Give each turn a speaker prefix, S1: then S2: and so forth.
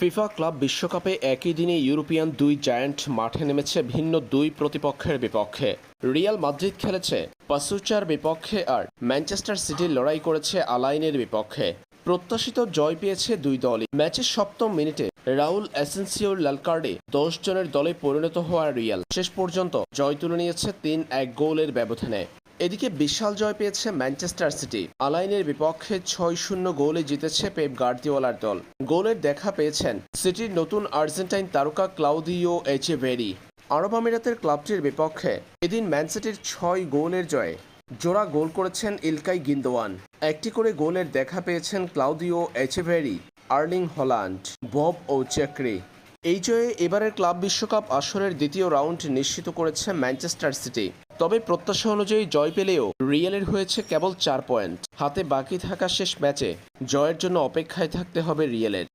S1: FIFA club বিশ্বকাপে একই দিনে ইউরোপিয়ান দুই জায়ান্ট মাঠে নেমেছে ভিন্ন দুই প্রতিপক্ষের বিপক্ষে। রিয়াল মাদ্রিদ খেলেছে পাসুচার বিপক্ষে আর ম্যানচেস্টার সিটি লড়াই করেছে আলাইনের বিপক্ষে। প্রত্যাশিত জয় পেয়েছে দুই দলই। ম্যাচের সপ্তম মিনিটে রাউল অ্যাসেন্সিওর লাল কার্ডে দশ জনের দলে পরিণত হওয়া রিয়াল। শেষ পর্যন্ত জয় তুলে নিয়েছে তিন এক গোলের ব্যবধানে। এদিকে বিশাল জয় পেয়েছে ম্যানচেস্টার সিটি। আলাইনের বিপক্ষে ছয় শূন্য গোলে জিতেছে পেপ গার্দিওলার দল। গোলের দেখা পেয়েছেন সিটির নতুন আর্জেন্টাইন তারকা ক্লাউদিও এচেভেরি। আরব আমিরাতের ক্লাবটির বিপক্ষে এদিন ম্যানসিটির ছয় গোলের জয়ে জোড়া গোল করেছেন ইলকাই গিন্দোয়ান। একটি করে গোলের দেখা পেয়েছেন Claudio Echeverri, Erling Haaland, Bobb ও চেক্রি। এই জয়ে এবারের ক্লাব বিশ্বকাপ আসরের দ্বিতীয় রাউন্ড নিশ্চিত করেছে ম্যানচেস্টার সিটি। তবে প্রত্যাশা অনুযায়ী জয় পেলেও রিয়ালের হয়েছে কেবল চার পয়েন্ট। হাতে বাকি থাকা শেষ ম্যাচে জয়ের জন্য অপেক্ষায় থাকতে হবে রিয়েলের।